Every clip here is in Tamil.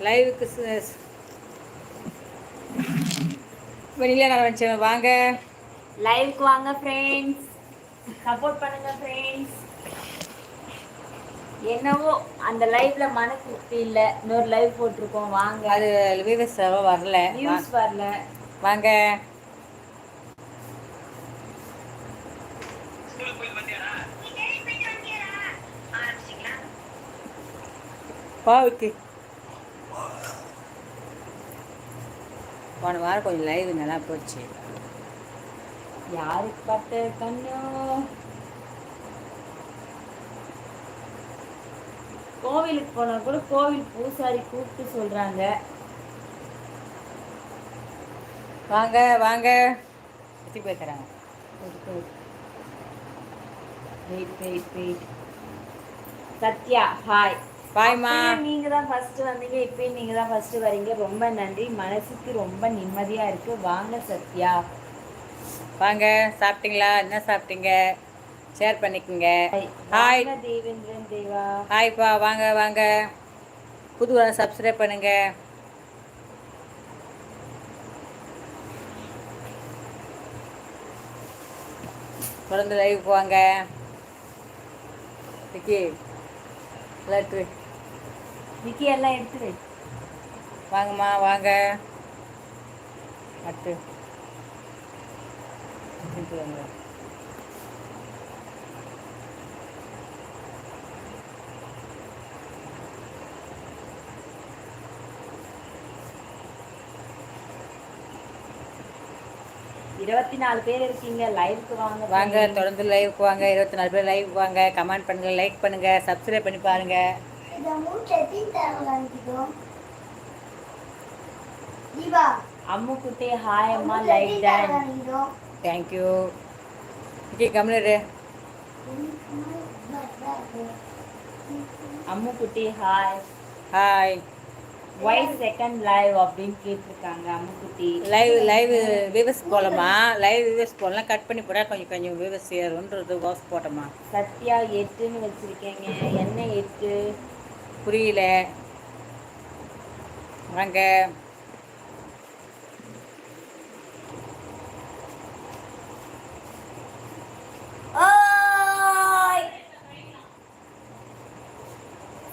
லைவுக்கு வெளியில நான் வாங்க. லைவ்க்கு வாங்க ஃப்ரெண்ட்ஸ் சப்போர்ட் பண்ணுங்க ஃப்ரெண்ட்ஸ் என்னவோ அந்த லைவ்ல மன திருப்தி இல்ல. இன்னொரு லைவ் போட்டிருக்கோம் வாங்க. அது வியூவர்ஸ் வரல. நியூஸ் வரல. வாங்க. பாவுக்கு போன வாரம் கொஞ்சம் லைவ் நல்லா போச்சு. யாருக்கு பட்ட கண்ணோ? கோவிலுக்கு போனா கூட கோவில் பூசாரி கூப்பிட்டு சொல்றாங்க. வாங்க வாங்க. சுற்றி பேசுகிறாங்க wait wait wait Sathya hi பாய்மா நீங்க தான் ஃபர்ஸ்ட் வந்தீங்க இப்பயும் நீங்க தான் ஃபர்ஸ்ட் வரீங்க. ரொம்ப நன்றி. மனசுக்கு ரொம்ப நிம்மதியா இருக்கு. வாங்க சத்யா. வாங்க சாப்பிட்டீங்களா? என்ன சாப்பிட்டீங்க? ஷேர் பண்ணிக்கோங்க. ஹாய் தேவேந்திரன் தேவா. ஹாய்ப்பா வாங்க வாங்க. புது சப்ஸ்கிரைப் பண்ணுங்க. தொடர்ந்து லைவ் போவாங்க விக்கி லட்டு விக்கி எல்லாம் எடுத்துரு வாங்கம்மா வாங்க. வாங்க. இருபத்தி நாலு பேர் இருக்கீங்க லைவ்க்கு வாங்க. வாங்க தொடர்ந்து லைவ் வாங்க இருபத்தி நாலு பேர் லைவ் வாங்க. கமெண்ட் பண்ணுங்க லைக் பண்ணுங்க சப்ஸ்கிரைப் பண்ணி பாருங்க. அம்மு குட்டி ஹாய் அம்மா like done thank you okay Ammu குட்டி hi hi why second live அப்படின்னு கேட்டிருக்காங்க அம்மு குட்டி? லைவ் லைவ் வியூவர்ஸ் போகலாமா லைவ் வியூவர்ஸ் போடலாம் கட் பண்ணி போட. கொஞ்சம் கொஞ்சம் வியூவர்ஸ் ஏறுன்றது வாஸ் போட்டோமா? சத்யா எட்டுன்னு வச்சிருக்கீங்க. என்ன எட்டு? புரியல. வாங்க.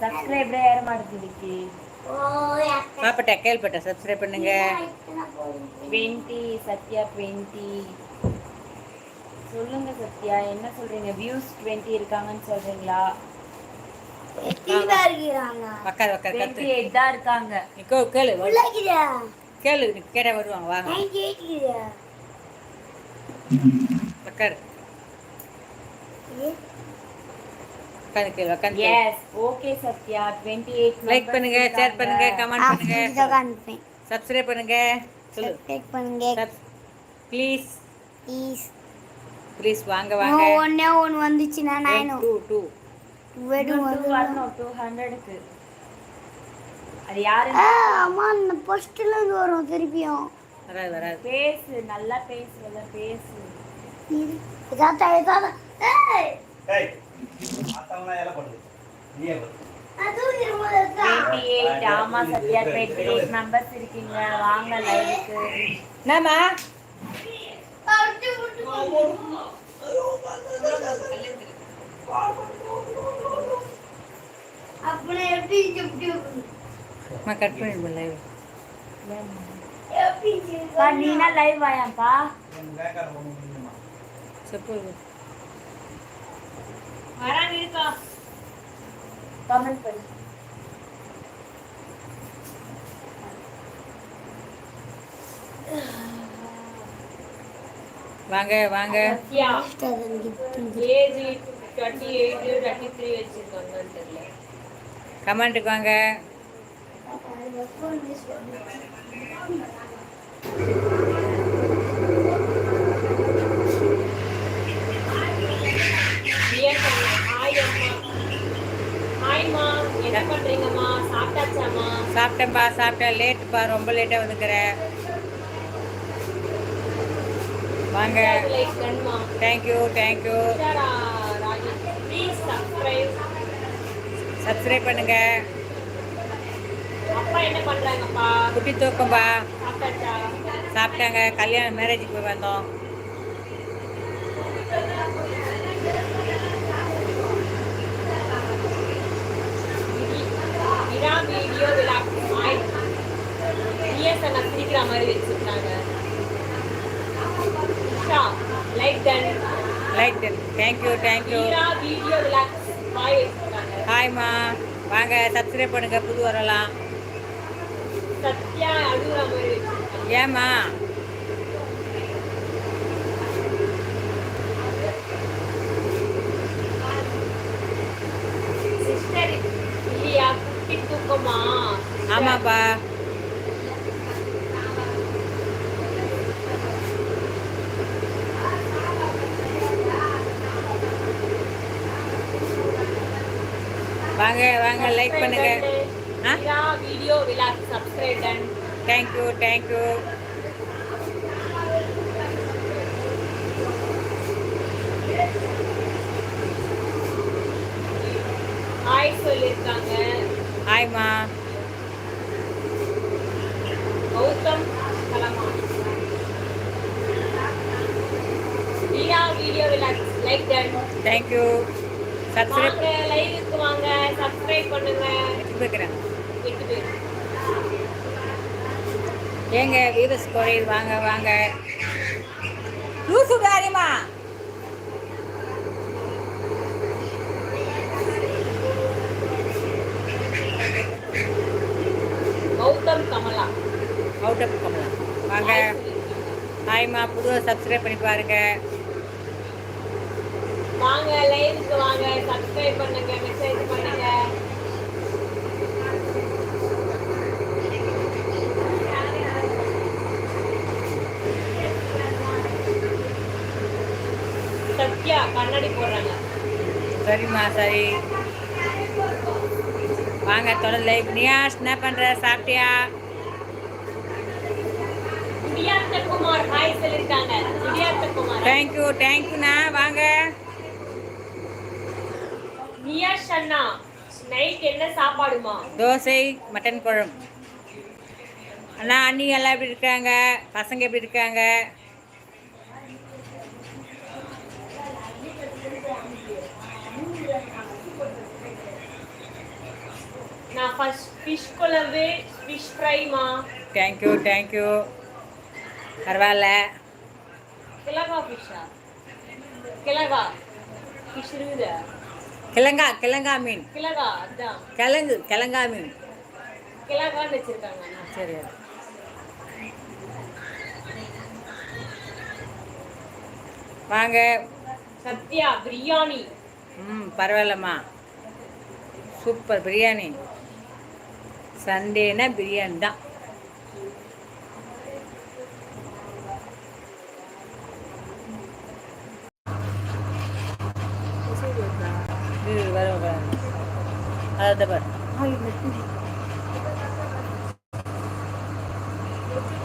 சப்ஸ்கிரைபரே ஏற மாட்டேங்குது சாப்பிட்டேன் கேள்விப்பட்டேன் சப்ஸ்கிரைப் பண்ணுங்க. Twenty Sathya twenty. சொல்லுங்க சத்யா. என்ன சொல்றீங்க? வியூஸ் டுவெண்ட்டி இருக்காங்கன்னு சொல்றீங்களா? உக்கார் கத்து. தான் இருக்காங்க. நீ கே- கேளு கேளு நீ கேட்ட வருவாங்க வாங்க உக்கார் உட்காந்து கேளு உட்காந்து yes okay Sathya. Twenty eight like பண்ணுங்க ஷேர் பண்ணுங்க கமெண்ட் பண்ணுங்க. சப்ஸ்கிரைப் பண்ணுங்க. சொல்லு. ப்ளீஸ் ப்ளீஸ் வாங்க வாங்க. ஒன்னே ஒன்று வந்துச்சுன்னா நான் டூ டூ வெடும் வரணும் டூ ஹண்ட்ரடுக்கு அது யாரு அம்மா அந்த ஃபர்ஸ்ட்ல இருந்து வரும் திருப்பியும் வராது வராது பேசு நல்லா பேசு நல்லா பேசு இது இதாத்தா இதாத்தா ஏய் ஏய் மாத்தவனா எல்லாம் பண்ணுது நீயே பண்ணு நான் தூக்கிடும் போது டுவெண்ட்டி எயிட் ஆமா சத்யா டுவெண்ட்டி எயிட் மெம்பர்ஸ் இருக்கீங்க வாங்க லைவுக்கு என்னம்மா அப்படி எப்படி எப்படி அம்மா கட் பண்ணிடுமா லைவ் எப்படி பா நீனா லைவ் வாயாப்பா என் வேக்கார ஒண்ணு முடியுமா செப்பு வராங்க இருக்கா கமெண்ட் பண்ணு வாங்க வாங்க Sathya age twenty eight twenty three வச்சிருக்காங்கன்னு தெரியல. கமெண்ட்டுக்கு வாங்க. சாப்பிட்டேன்ப்பா சாப்பிட்டேன். லேட்டுப்பா ரொம்ப லேட்டாக வந்துக்கிறேன் வாங்க. தேங்க்யூ தேங்க்யூ ப்ளீஸ் சப்ஸ்கிரைப் பண்ணுங்க. அப்பா என்ன பண்றாங்கப்பா? குட்டி தூக்கம்பா. சாப்பிட்டாங்க. கல்யாணம் மேரேஜுக்கு போய் வந்தோம். சிரிக்கிற மாதிரி வச்சிருக்காங்க. Like done like thank you thank you Ira video மாய் வச்சிருக்காங்க ஹாய்மா வாங்க சப்ஸ்கிரைப் பண்ணுங்க புது வரலாம். சத்யா அழுகுற மாதிரி ஏம்மா ஆமாப்பா. வாங்க லைக் பண்ணுங்க. வீடியோ விழாக்கு சப்ஸ்கிரைப் தேங்க்யூ தேங்க்யூ ஹாய் சொல்லியிருக்காங்க. ஹாய்மா Gautham கலமா Ira video like done thank you subscribe வாங்க லைவுக்கு வாங்க சப்ஸ்கிரைப் பண்ணுங்க கேட்குறேன் எட்டு பேர் ஏங்க வீரஸ் குறையுது வாங்க வாங்க. லூசு காரியமா? கௌதம் கமலா. ஆஃப் கமலாம் வாங்க. ஹாய்மா புதுவாக சப்ஸ்கிரைப் பண்ணி பாருங்க. வாங்க லைவுக்கு வாங்க. சப்ஸ்கிரைப் பண்ணுங்க மெசேஜ் பண்ணுங்க. சத்யா கண்ணாடி போடுறாங்க. சரிம்மா சரி. வாங்க தொடர் லைவ் நியாஷ் என்ன பண்ணுற சாப்பிட்டியா? குமார் ஹாய் சொல்லிருக்காங்க. தேங்க்யூ தேங்க்யூண்ணா வாங்க. நியாஷ் அண்ணா நைட் என்ன சாப்பாடுமா? தோசை மட்டன் குழம்பு. அண்ணா அண்ணி எல்லாம் எப்படி இருக்காங்க? பசங்க எப்படி இருக்காங்க? நான் ஃபர்ஸ்ட் ஃபிஷ் குழம்பு ஃபிஷ் ஃப்ரைமா தேங்க்யூ தேங்க்யூ பரவாயில்ல. கிழங்கா ஃபிஷ்ஷா கிழங்கா? ஃபிஷ் இருக்குது கிழங்கா கிழங்கா மீன். கிழங்கா அதான். கிழங்கு கிழங்கா மீன். கிழங்கான்னு வச்சிருக்காங்க. சரி. வாங்க. சத்யா பிரியாணி. ம் பரவாயில்லம்மா. சூப்பர் பிரியாணி. சண்டேனா பிரியாணி தான். வரும் அதை பாரு.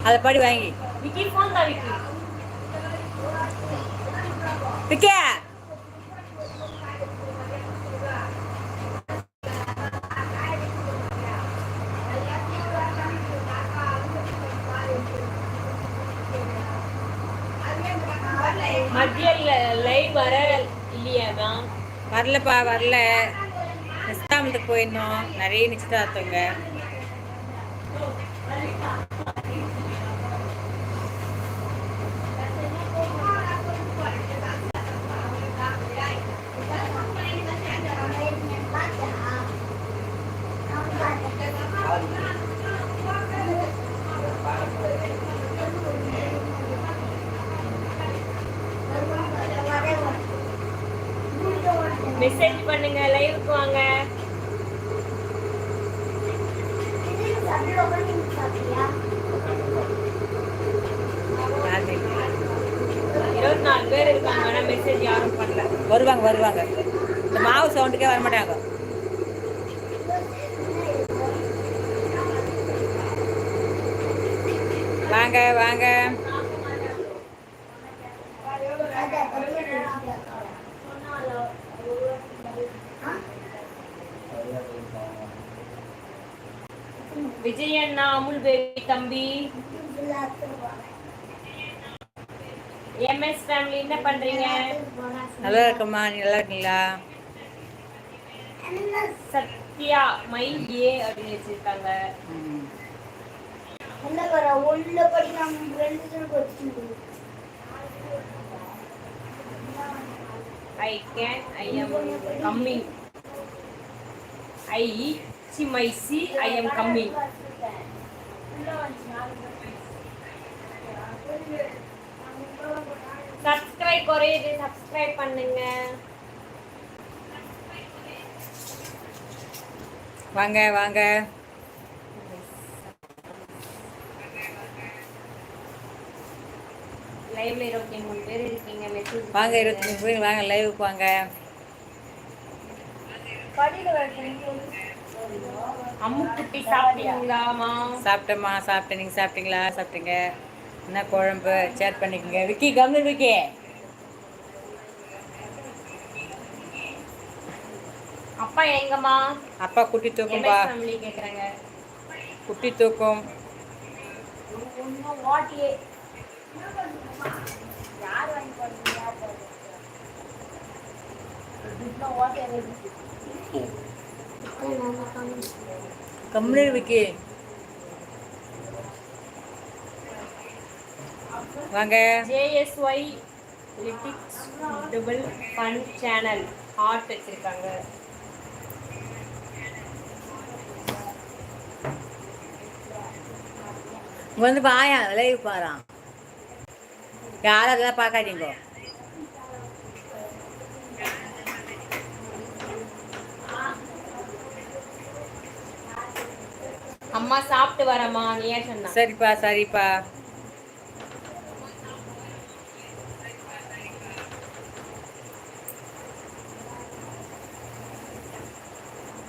அதை படி வாங்கி. விக்கி. விக்கி பிக்கே மத்திய லைவ் வர இல்லையாமா வரலப்பா வரல. நிச்சயதார்த்தத்துக்கு போயிருந்தோம் நிறைய நிச்சயதார்த்தங்க. மெசேஜ் பண்ணுங்க லைவுக்கு வாங்க. இருபத்தி நாலு பேர் இருக்காங்க ஆனால் மெசேஜ் யாரும் பண்ணல. வருவாங்க வருவாங்க. இந்த மாவு சவுண்டுக்கே வர மாட்டாங்க. வாங்க வாங்க விஜய் அண்ணா அமுல் பேபி தம்பி எம்எஸ் ஃபேமிலி என்ன பண்றீங்க? நல்லா இருக்கம்மா நீ நல்லா இருக்கீங்களா? சத்யா மை ஏ அப்படின்னு வச்சிருக்காங்க. ம். என்ன வர உள்ள படிக்கலாம் ரெண்டு பேரும் I can I am coming I see my see I am coming subscribe குறையுது சப்ஸ்கிரைப் பண்ணுங்க. வாங்க வாங்க. லைவ்ல இருபத்தி மூணு பேர் இருக்கீங்க மெசேஜ் வாங்க இருபத்தி மூணு பேர் வாங்க லைவுக்கு வாங்க. அம்முக்குட்டி சாப்பிட்டீங்களாமா சாப்பிட்டேம்மா சாப்பிட்டேன். நீங்கள் சாப்பிட்டீங்களா? சாப்பிட்டீங்க. என்ன குழம்பு? ஷேர் பண்ணிக்கோங்க. விக்கி கம்மல் விக்கி. அப்பா எங்கம்மா? அப்பா குட்டி தூக்கும்பா கேக்குறாங்க? குட்டி தூக்கும். கம்மல் விக்கி வாங்க ஜேஎஸ்ஒய் லிட்டிக்ஸ் டபுள் ஃபன் சேனல் ஹார்ட் வச்சிருக்காங்க. இங்க வந்து பாயா லைவ் பாறான் யாரும் அதெல்லாம் பார்க்காதீங்க. அம்மா சாப்பிட்டு வரமா நீ ஏன் சொன்னா? சரிப்பா சரிப்பா.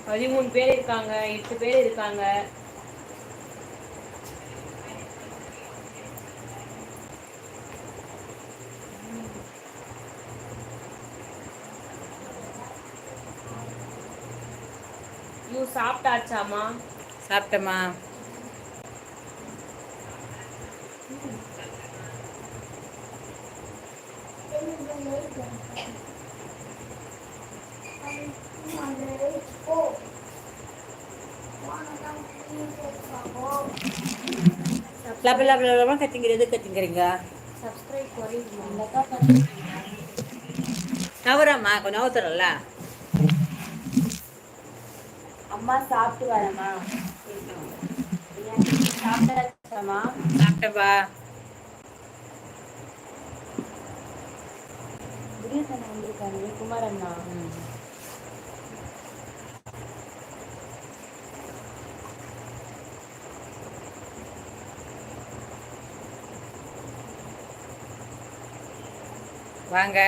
பதிமூணு பேர் இருக்காங்க எட்டு பேர் இருக்காங்க. சாப்பிட்டாச்சாமா சாப்பிட்டேம்மா. லப லப லபமா கத்திங்கிறீங்க? சப்ஸ்கிரைப் நவரம்மா கொஞ்சம் நவத்துறல்ல. அம்மா சாப்பிட்டு வரமா சாப்பிட்டாச்சாமா சாப்பிட்டேப்பா குருதன் வந்திருக்காங்க குமாரண்ணா. வாங்க.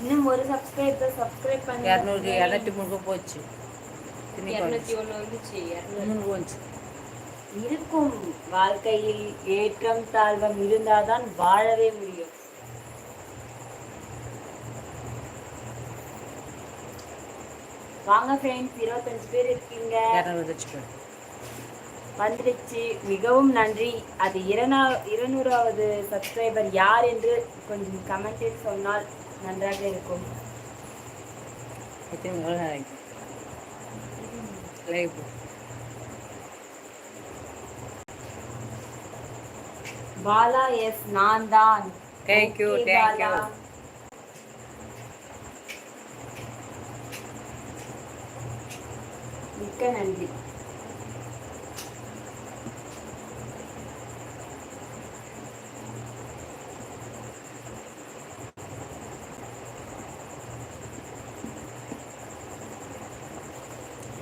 இன்னும் ஒரு சப்ஸ்கிரைபர் சப்ஸ்கிரைப் பண்ணி இரநூறு இரநூத்தி மூணு போச்சு. இரநூத்தி ஒன்று வந்துச்சு இரநூறு. இருக்கும். வாழ்க்கையில் ஏற்றம் தாழ்வம் இருந்தாதான் வாழவே முடியும். வாங்க ஃப்ரெண்ட்ஸ் இருபத்தஞ்சு பேர் இருக்கீங்க. இரநூறு வந்துடுச்சு மிகவும் நன்றி. அது இரநா இருநூறாவது சப்ஸ்கிரைபர் யார் என்று கொஞ்சம் கமெண்டில் சொன்னால் நன்றாக இருக்கும். பாலா எஸ் நான் தான். You. பாலா. மிக்க நன்றி.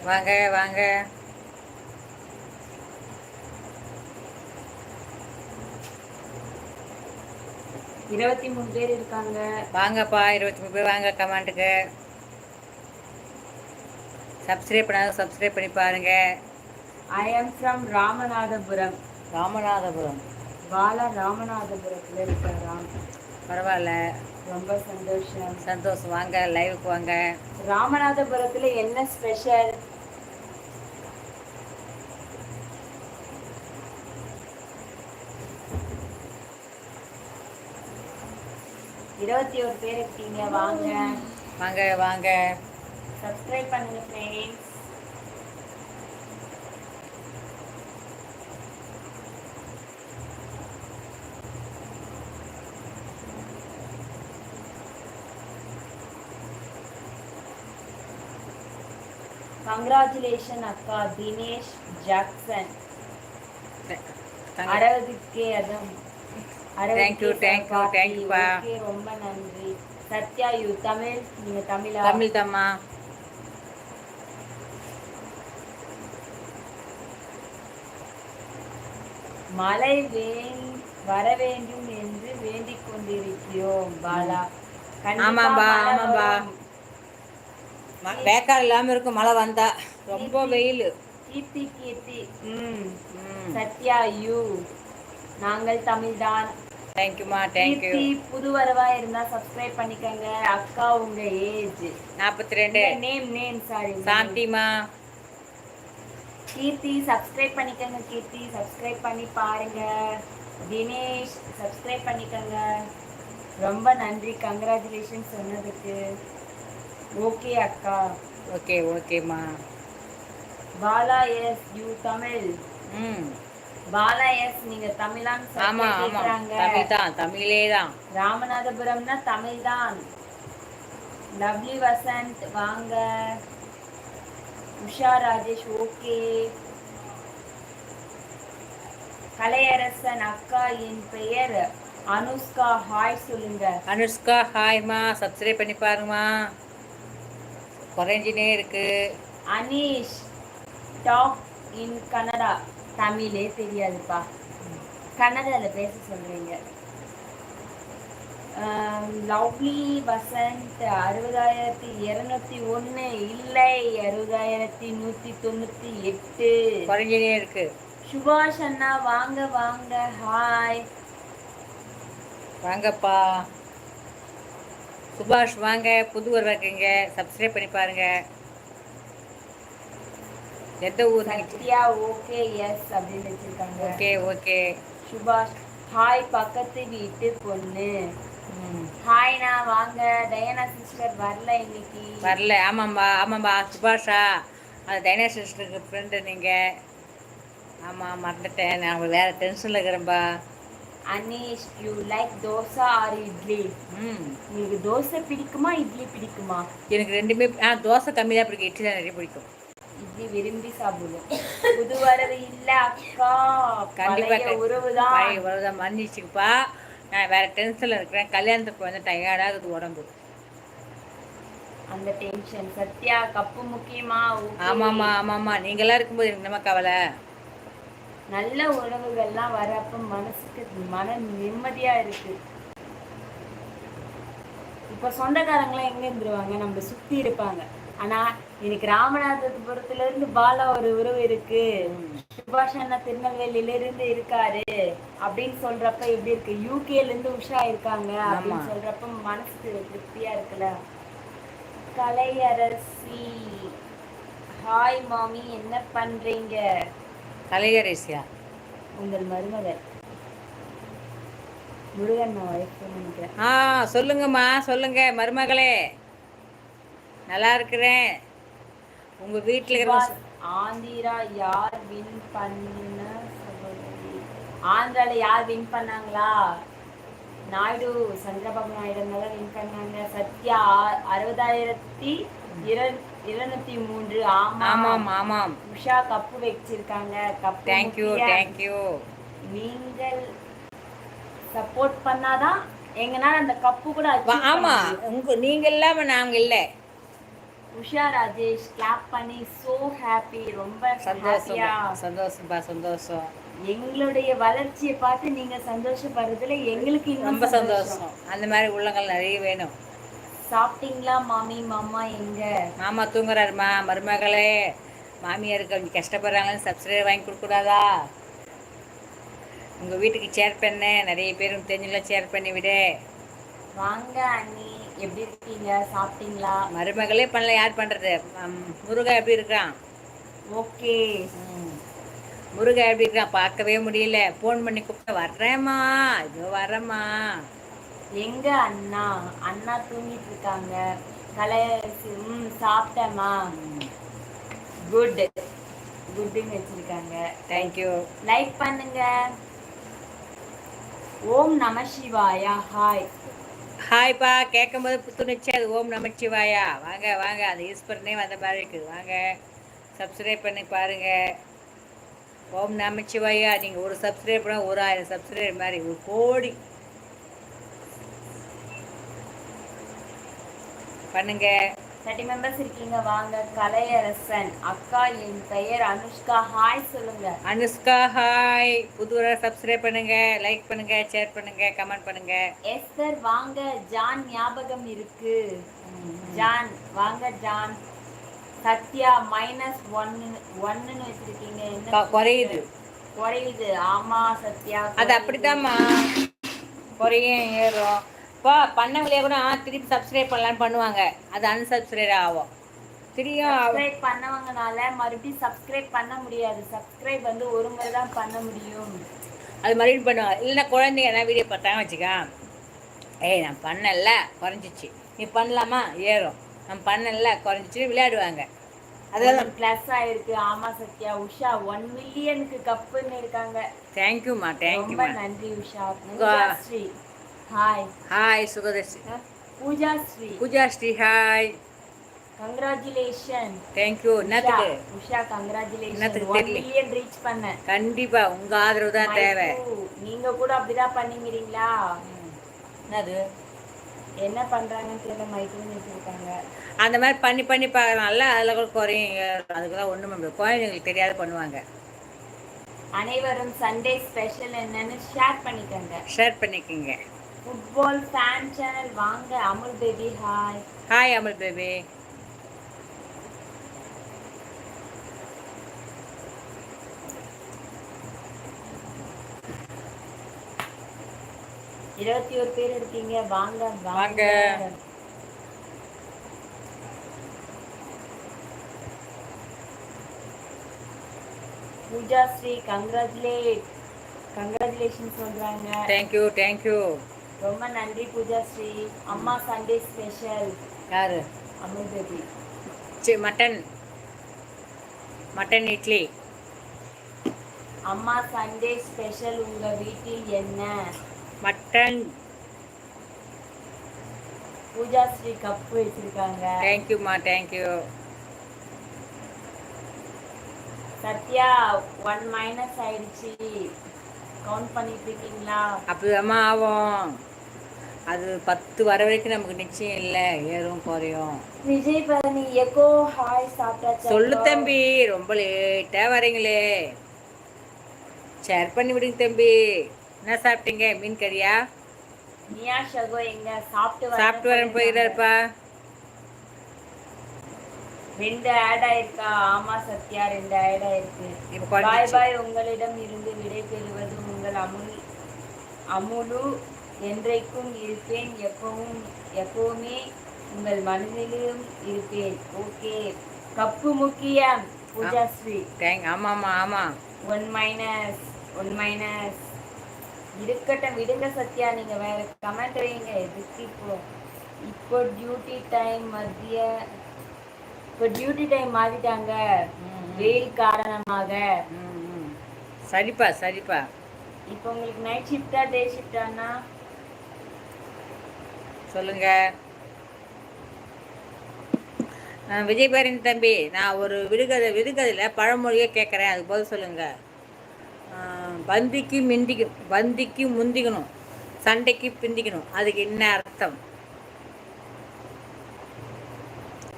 வாங்க வாங்க. இருபத்தி மூணு பேர் இருக்காங்க. வாங்கப்பா இருபத்தி மூணு பேர் வாங்க கமெண்ட்டுக்கு சப்ஸ்கிரைப் பண்ணாத சப்ஸ்கிரைப் பண்ணி பாருங்க. I am from Ramanathapuram. Ramanathapuram. Bala ராமநாதபுரத்துல இருக்காராம். பரவாயில்ல. ரொம்ப சந்தோஷம். சந்தோஷம். வாங்க லைவுக்கு வாங்க. ராமநாதபுரத்துல என்ன ஸ்பெஷல் இருபத்தி ஒரு பேர் இருக்கீங்க வாங்க. வாங்க வாங்க. சப்ஸ்கிரைப் பண்ணுங்க ஃப்ரெண்ட்ஸ் கங்க்ராச்சுலேஷன் அக்கா. தினேஷ் ஜாக்சன். தங்க- அறுபதுக்கே அதான் ரொம்ப நன்றி. சத்யா யூ தமிழ் நீங்க தமிழா? தமிழ் தம்மா. மழை வர வேண்டும் என்று வேண்டிக் கொண்டிருக்கிறோம் பாலா. ஆமாம்பா, ஆமாம்பா. வேக்காடு இல்லாமல் இருக்கும் மழை வந்தா. ரொம்ப வெயில். கீர்த்தி கீர்த்தி. ம் சத்யா யூ நாங்கள் தமிழ்தான். தேங்க்யூம்மா தேங்க்யூ புது வரவா இருந்தா சப்ஸ்கிரைப் பண்ணிக்கங்க. அக்கா உங்க ஏஜ் நாற்பத்தி ரெண்டு நேம் நேம் சாரி சாந்திமா. கீர்த்தி சப்ஸ்கிரைப் பண்ணிக்கங்க கீர்த்தி. சப்ஸ்கிரைப் பண்ணி பாருங்க. தினேஷ் சப்ஸ்கிரைப் பண்ணிக்கங்க. ரொம்ப நன்றி. கங்க்ராச்சுலேஷன் சொன்னதுக்கு. ஓகே அக்கா. ஓகே ஓகேம்மா பாலா எஸ் யூ தமிழ் ம். பாலா எஸ் நீங்க தமிழான்னு ஆமா தமிழ் தான் தமிழே தான் ராமநாதபுரம்னா தமிழ் தான் லவ்லி வசந்த் வாங்க. உஷா ராஜேஷ் ஓகே. கலையரசன் அக்கா என் பெயர் அனுஷ்கா. ஹாய் சொல்லுங்க. அனுஷ்கா ஹாய்மா சப்ஸ்கிரைப் பண்ணி பாருங்கம்மா குறைஞ்சினே இருக்கு. அனீஷ் டாக் இன் கன்னடா தமிழே தெரியாதுப்பா. கன்னடாவில் பேச சொல்றீங்க. லவ்லி வசந்த் அறுபதாயிரத்தி இரநூத்தி ஒன்று இல்லை அறுபதாயிரத்தி நூற்றி தொண்ணூற்றி எட்டு. குறைஞ்சினே இருக்கு. சுபாஷ் அண்ணா வாங்க வாங்க ஹாய் வாங்கப்பா. சுபாஷ் வாங்க புதுவர் இருக்கீங்க. சப்ஸ்கிரைப் பண்ணி பாருங்க. எந்த ஊர்? சத்யா ஓகே எஸ் அப்படின்னு வச்சிருக்காங்க. ஓகே ஓகே சுபாஷ் ஹாய் பக்கத்து வீட்டு பொண்ணு. ஹாய்ண்ணா வாங்க. டயானா சிஸ்டர் வரல இன்னைக்கு. வரல. ஆமாம்பா ஆமாம்பா சுபாஷா. அது டைனா சிஸ்டருக்கு ஃப்ரெண்டு நீங்கள் ஆமாம் மறந்துட்டேன். நான் வேறு டென்ஷனில் இருக்கிறேன்பா. Aneesh you like dosa or idli? ம். உங்களுக்கு தோசை பிடிக்குமா இட்லி பிடிக்குமா? எனக்கு ரெண்டுமே ஆ தோசை கம்மி தான் பிடிக்கும் இட்லி தான் நிறைய பிடிக்கும். இட்லி விரும்பி சாப்பிடுவோம். புது வரவு இல்ல அக்கா. கண்டிப்பாக பழைய உறவுதான். உறவுதான். மன்னிச்சுக்குப்பா. நான் வேறு டென்ஷனில் இருக்கிறேன். கல்யாணத்துக்கு வந்து டயர்டாகுது உடம்பு. அந்த டென்ஷன் சத்யா கப்பு முக்கியமா. ஆமாம்மா ஆமாம்மா. நீங்களாம் இருக்கும்போது எனக்கு நம்ம கவலை? நல்ல உறவுகள்லாம் வரப்ப மனசுக்கு மன நிம்மதியா இருக்கு. இப்ப சொந்தக்காரங்களாம் எங்க இருந்துருவாங்க? நம்ம சுத்தி இருப்பாங்க. ஆனா எனக்கு ராமநாதபுரத்துல இருந்து பாலா ஒரு உறவு இருக்கு. சுபாஷ் அண்ணா திருநெல்வேலியில இருந்து இருக்காரு அப்படின்னு சொல்றப்ப எப்படி இருக்கு? யூகேல இருந்து உஷா இருக்காங்க அப்படின்னு. சொல்றப்ப மனசுக்கு திருப்தியா இருக்குல்ல? கலையரசி. ஹாய் மாமி. என்ன பண்றீங்க? கலையரசியா? உங்கள் மருமகள். முருகன் நினைக்கிறேன். ஆ சொல்லுங்கம்மா சொல்லுங்க மருமகளே. நல்லா இருக்கிறேன் உங்கள் வீட்டில் இருக்கிற ஆந்திரா யார் வின் பண்ண. ஆந்திரால யார் வின் பண்ணாங்களா? நாயுடு சந்திரபாபு நாயுடு தான் வின் பண்ணாங்க. சத்யா அறுபதாயிரத்தி இர- இருநூத்தி மூன்று. ஆமா ஆமாம் ஆமாம். உஷா கப்பு வச்சிருக்காங்க. Cup thank you. Thank you நீங்கள் சப்போர்ட் பண்ணாதான் எங்கனால அந்த கப்பு கூட முடியும். உங்க நீங்கள் இல்லாமல் நாங்கள் இல்லை. உஷா ராஜேஷ் கிளாப் பண்ணி சோ ஹாப்பி ரொம்ப சந்தோஷம் ஹாப்பியா சந்தோஷம்ப்பா சந்தோஷம். எங்களுடைய வளர்ச்சியை பார்த்து நீங்க சந்தோஷப்படுறதுல எங்களுக்கு ரொம்ப சந்தோஷம். அந்த மாதிரி உள்ளங்கள் நிறைய வேணும். சாப்பிட்டீங்களா மாமி மாமா எங்க? மாமா தூங்குறாருமா மருமகளே. மாமியாருக்கு அவங்க கஷ்டப்படுறாங்கன்னு சப்ஸ்கிரைப் வாங்கி கொடுக்கூடாதா உங்கள் வீட்டுக்கு ஷேர் பண்ண. நிறைய பேரும் தெரிஞ்சலாம் ஷேர் பண்ணி விடு வாங்க அண்ணி. எப்படி இருக்கீங்க? சாப்பிட்டீங்களா? மருமகளே பண்ணல யார் பண்ணுறது முருகா எப்படி இருக்கிறான் ஓகே. முருகா எப்படி இருக்கான்? பார்க்கவே முடியல. ஃபோன் பண்ணி கூப்பிட்டு வர்றேம்மா. இதோ வரேம்மா எங்க அண்ணா? அண்ணா தூங்கிட்டு இருக்காங்க. கலை ம் சாப்பிட்டேம்மா. குட். குட்னு வச்சிருக்காங்க. தேங்க்யூ லைக் பண்ணுங்க. ஓம் நம சிவாயா. ஹாய் ஹாய்ப்பா. கேட்கும்போது புத்துணர்ச்சி அது ஓம் நமச்சிவாயா. வாங்க வாங்க. அது ஈஸ்வரனே வந்த மாதிரி இருக்குது. வாங்க. சப்ஸ்கிரைப் பண்ணி பாருங்கள் ஓம் நமச்சிவாயா. நீங்கள் ஒரு சப்ஸ்கிரைப் பண்ணால் ஒரு ஆயிரம் சப்ஸ்கிரைப் மாதிரி ஒரு கோடி. பண்ணுங்கள் தேர்ட்டி மெம்பர்ஸ் இருக்கீங்க வாங்க. கலையரசன் அக்கா என் பெயர் அனுஷ்கா. ஹாய் சொல்லுங்க. அனுஷ்கா ஹாய் புதுவரை சப்ஸ்கிரைப் பண்ணுங்க லைக் பண்ணுங்க ஷேர் பண்ணுங்க கமெண்ட் பண்ணுங்க. எஸ்தர் வாங்க. ஜான் ஞாபகம் இருக்கு. ஜான் வாங்க ஜான். சத்யா மைனஸ் ஒன்னு ஒன்னுன்னு வச்சிருக்கீங்க. குறையுது. குறையுது. ஆமா சத்யா அது குறையுது. அப்படித்தாம்மா குறையும் ஏறும் இப்போ பண்ணவங்களே கூட திருப்பி சப்ஸ்கிரைப் பண்ணலான்னு பண்ணுவாங்க. அது unsubscribe ஆகும். திரும்பியும் சப்ஸ்கிரைப் பண்ணவங்கனால மறுபடியும் சப்ஸ்கிரைப் பண்ண முடியாது. சப்ஸ்கிரைப் வந்து ஒரு முறை தான் பண்ண முடியும். அது மறுபடியும் பண்ணுவாங்க. இல்லைன்னா குழந்தைங்க எதாவது வீடியோ பார்த்தாங்க வச்சுக்கா. ஏய் நான் பண்ணல குறைஞ்சிச்சு. நீ பண்ணலாமா? ஏறும். நான் பண்ணல குறைஞ்சிச்சு விளையாடுவாங்க. அதெல்லாம் பிளஸ் ஆயிருக்கு. ஆமா சத்யா. உஷா ஒன் மில்லியனுக்கு கப்புன்னு இருக்காங்க. தேங்க்யூம்மா ரொம்ப தேங்க்யூம்மா நன்றி Usha. Sri hi hi Sugadarshi Pooja Sri Pooja Sri hi congratulation thank you என்னத்துக்கு Usha congratulation one. Million reach பண்ண. கண்டிப்பா உங்க ஆதரவு தான் தேவை. நீங்க கூட அப்படிதான் பண்ணீங்கிறீங்களா. என்னது? என்ன பண்றாங்கன்னு தெரியல மைக்குன்னு வச்சிருக்காங்க. அந்த மாதிரி பண்ணி பண்ணி பார்க்கலாம்ல? அதில் கூட ஏறும். அதுக்கெல்லாம் ஒன்றும் முடியாது. குழந்தைங்களுக்கு தெரியாத பண்ணுவாங்க. அனைவரும் சண்டே ஸ்பெஷல் என்னன்னு ஷேர் பண்ணிக்கோங்க. ஷேர் பண்ணிக்கோங்க. ஃபுட்பால் ஃபேன் சேனல் வாங்க. Amul baby hi hi Amal baby இருபத்தி ஒரு பேர் இருக்கீங்க. வாங்க வாங்க. பூஜா ஸ்ரீ கங்க்ராச்சுலேட் கங்க்ராச்சுலேஷன் சொல்றாங்க. தேங்க்யூ தேங்க்யூ ரொம்ப நன்றி பூஜா ஸ்ரீ. அம்மா சண்டே ஸ்பெஷல் யாரு? அமுல் பேபி சி மட்டன். மட்டன் இட்லி. அம்மா சண்டே ஸ்பெஷல் உங்க வீட்டில் என்ன? மட்டன். பூஜா ஸ்ரீ கப் வச்சிருக்காங்க. தேங்க்யூம்மா thank you Sathya one minus ஆயிடுச்சு. கவுண்ட் பண்ணிட்டு இருக்கீங்களா? அப்படிதாம்மா ஆகும். அது பத்து வர வரைக்கும் நமக்கு நிச்சயம் இல்லை. ஏறும் குறையும் விஜய் பழனி எக்கோ ஹாய் சாப்பிட்டாச்சா? சொல்லு தம்பி ரொம்ப லேட்டாக வரீங்களே ஷேர் பண்ணி விடுங்க தம்பி. என்ன சாப்பிட்டீங்க? மீன் கறியா? நியா ஷகோ எங்க? சாப்பிட்டு சாப்பிட்டு வரேன். போயிடுறாருப்பா ரெண்டு ஆட் ஆயிருக்கா? ஆமா சத்யா ரெண்டு ஆட் ஆயிருக்கு. பாய் பாய் உங்களிடம் இருந்து விடை பெறுவது உங்கள் அமுல் அமுலு என்றைக்கும் இருப்பேன் எப்பவும் எப்பவுமே உங்கள் மனதிலும் இருப்பேன். ஓகே. கப்பு முக்கியம் பூஜா ஸ்ரீ. தேங்க் ஆமாம்மா ஆமாம் ஒன் மைனஸ் ஒன் மைனஸ். இருக்கட்டும் விடுங்க சத்யா நீங்க வேற கமெண்ட் வைங்க. எதுக்கு இப்போ? இப்போ டியூட்டி டைம் மத்திய இப்போ டியூட்டி டைம் மாத்திட்டாங்க வெயில் காரணமாக. சரிப்பா சரிப்பா. இப்போ உங்களுக்கு நைட் ஷிஃப்டா டே ஷிஃப்டானா சொல்லுங்க. நான் விஜயபாரின் தம்பி நான் ஒரு விடுகதை விடுகதையில் பழமொழியே கேட்குறேன் அது பதில் சொல்லுங்க. ஆ, பந்திக்கு மிந்திக்கு பந்திக்கு முந்திக்கணும் சண்டைக்கு பிந்திக்கணும். அதுக்கு என்ன அர்த்தம்?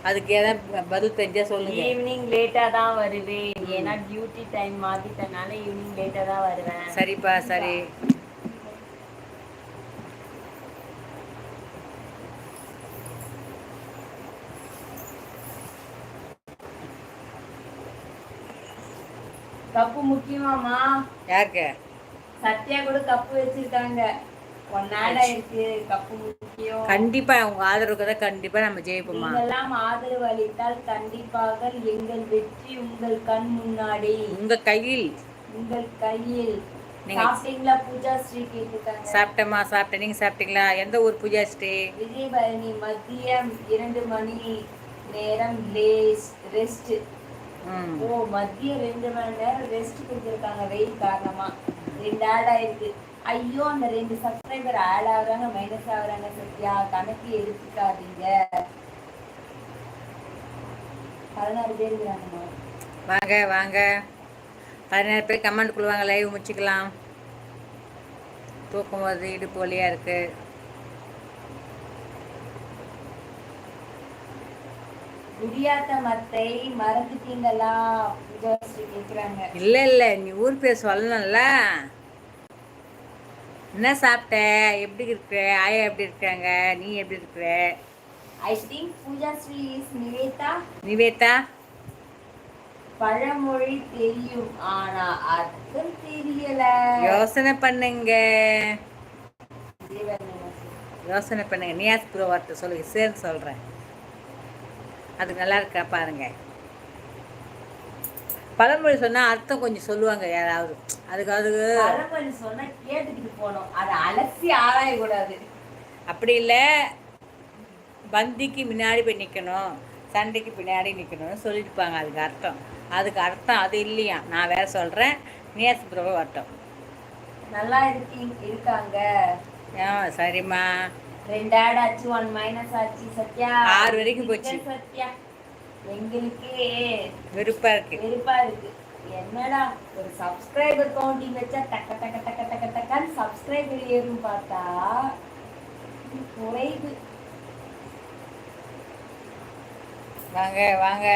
அதுக்கு ஏதாவது பதில் தெரிஞ்சா சொல்லுங்க. ஈவினிங் லேட்டா தான் வருவேன். ஏன்னா டியூட்டி டைம் மாத்திட்டனால ஈவினிங் லேட்டா தான் வருவேன். சரிப்பா சரி. கப்பு முக்கியமாமா யாருக்கு? சத்யா கூட கப்பு வச்சிருக்காங்க. கப்பு முக்கியம். கண்டிப்பா உங்க ஆதரவுக்கு தான் கண்டிப்பா நம்ம ஜெயிப்போமா ஆதரவு அளித்தால் கண்டிப்பாக எங்கள் வெற்றி உங்கள் கண் முன்னாடி. உங்க கையில். உங்கள் கையில். சாப்பிட்டீங்களா? பூஜா ஸ்ரீ கேட்டிருக்காங்க. சாப்பிட்டேம்மா சாப்பிட்டேன். நீங்க சாப்பிட்டீங்களா? எந்த ஊர் பூஜா ஸ்ரீ? விஜயபரணி மதியம் இரண்டு மணி நேரம் ரெஸ்ட் ஓ மதியம் ரெண்டு மணி நேரம் ரெஸ்ட் கொடுத்துருக்காங்க வெயில் காரணமா. ரெண்டு ஆட் ஆயிருக்கு. ஐயோ அந்த ரெண்டு சப்ஸ்கிரைபர் ஆட் ஆகுறாங்க மைனஸ் ஆகுறாங்க சத்யா. கணக்கு எடுத்துக்காதீங்க. பதினாறு பேர் இருக்கிறாங்கம்மா. வாங்க வாங்க. பதினாறு பேர் கமெண்ட் கொடுவாங்க லைவ் முடிச்சுக்கலாம். தூக்கும் போது இடுப்பு வலியா இருக்கு. குடியாத்த மத்தை மறந்துட்டீங்களா கேக்குறாங்க. இல்ல இல்ல நீ ஊர் பேர் சொல்லணும்ல. என்ன சாப்பிட்ட? எப்படி இருக்கிற ஆயா எப்படி இருக்காங்க? நீ எப்படி இருக்கிற I think Pooja Sri is Niveda. Niveda? பழமொழி தெரியும் ஆனா அர்த்தம் தெரியல. யோசனை பண்ணுங்க. யோசனை பண்ணுங்க. நியாஸ் ப்ரோ வார்த்தை சொல்லுங்க சேர்ந்து சொல்றேன். அது நல்லா இருக்கா பாருங்க. பழமொழி சொன்னா அர்த்தம் கொஞ்சம் சொல்லுவாங்க யாராவது. அதுக்கு அது பழமொழி கேட்டுக்கிட்டு போனோம் அதை அலசி ஆராய கூடாது அப்படி இல்லை. பந்திக்கு முன்னாடி போய் நிற்கணும் சண்டைக்கு பின்னாடி நிற்கணும்னு சொல்லியிருப்பாங்க. அதுக்கு அர்த்தம். அதுக்கு அர்த்தம் அது இல்லையா? நான் வேற சொல்கிறேன் நியாஸ் ப்ரோவை வரட்டும். நல்லா இருக்கீங்க இருக்காங்க. ஆ சரிம்மா. ரெண்டு ஆட் ஆச்சு ஒன் மைனஸ் ஆச்சு சத்யா. ஆறு வரைக்கும் போச்சு. சத்யா? எங்களுக்கே வெறுப்பாக இருக்கு. வெறுப்பா இருக்கு. என்னடா ஒரு சப்ஸ்கிரைபர் கவுண்டிங் வச்சா டக்க டக்க டக்க டக்க டக்கான்னு சப்ஸ்கிரைபர் ஏறும் பார்த்தா குறைவு வாங்க வாங்க.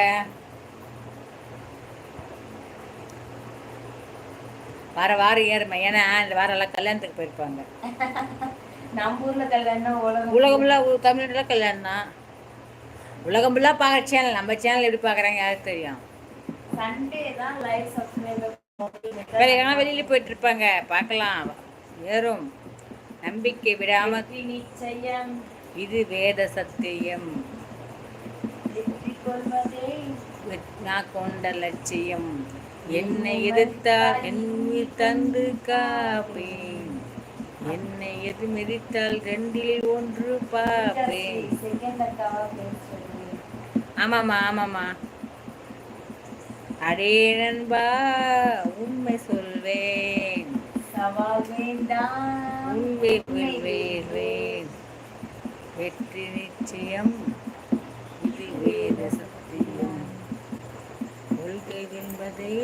வார வாரம் ஏறுமா ஏன்னா இந்த வாரம் எல்லாம் கல்யாணத்துக்கு போயிருப்பாங்க. நம்ம ஊர்ல கல்யாணம் உலகம் உலகம்லாம் தமிழ்நாட்டில் கல்யாணம் தான் உலகம் ஃபுல்லாக பார்க்குற சேனல் நம்ம சேனல் எப்படி பார்க்குறாங்க யாருக்கு தெரியும்? சண்டே தான் லைவ் சப்ஸ்கிரைபர் வேற எங்கன்னா வெளியில் போயிட்டு இருப்பாங்க பார்க்கலாம். ஏறும். நம்பிக்கை விடாம நிச்சயம். இது வேத சத்தியம். நான் கொண்ட லட்சியம். என்னை எதிர்த்தால் என்னை தந்து காப்பேன். என்னை எது மிதித்தால் ரெண்டில் ஒன்று பார்ப்பேன். ஆமாமா ஆமாமா ஆமாம்மா ஆமாம்மா. அடே நண்பா உண்மை சொல்வேன். சவால் வேண்டாம் உண்மை வெல்வேன் வெற்றி நிச்சயம் இது வேத சத்தியம். கொள்கை என்பதை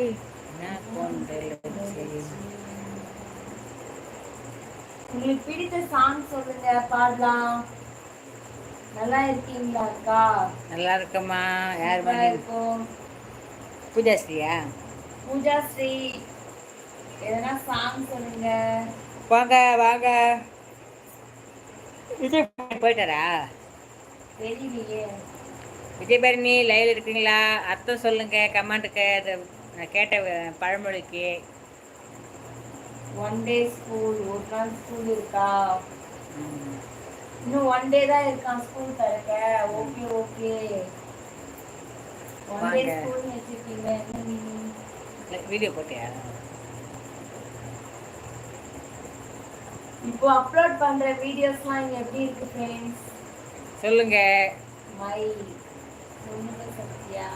நான் கொண்ட லட்சியம் உங்களுக்கு பிடித்த சாங் சொல்லுங்க பாடலாம். நல்லா இருக்கீங்களா அக்கா? நல்லா இருக்கம்மா. யார் நல்லா இருக்கும். பூஜாஸ்ரீயா? பூஜா ஸ்ரீ எதனா சாங் சொல்லுங்க. வாங்க வாங்க. விஜய் போயிட்டாரா? தெரியலையே. விஜயபரணி லைவ்ல இருக்கீங்களா? அர்த்தம் சொல்லுங்க கமெண்ட்டுக்கு அது நான் கேட்ட பழமொழிக்கு. ஒன் டே ஸ்கூல் ஒரு நாள் ஸ்கூல் இருக்கா. இன்னும் ஒன் டே தான் இருக்கான் ஸ்கூல் திறக்க okay okay one day. School வச்சிருக்கீங்க என்ன வீடியோ போட்டியா? இப்போ அப்லோட் பண்ற வீடியோஸ்லாம் இங்க எப்படி இருக்கு ஃப்ரெண்ட்ஸ் சொல்லுங்க. மை சொல்லுங்க சத்யா.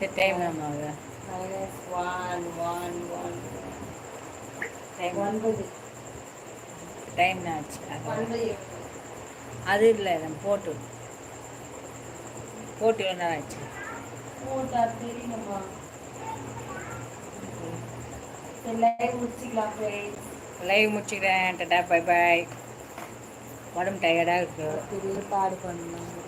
சரி டைம் ஆகுது minus one one one time ஒன்பது டைம் ஆச்சு. அது- இல்லை நம்ம போட்டு. போட்டு எவ்வளோ நேரம் ஆச்சு? போட்டா தெரியணுமா சரி லைவ் முடிச்சுக்கலாம் லைவ் முடிச்சுக்கிறேன். டாடா பை பாய் உடம்பு டயர்டாக இருக்கு. பெரிய பாடு பண்ணணும்.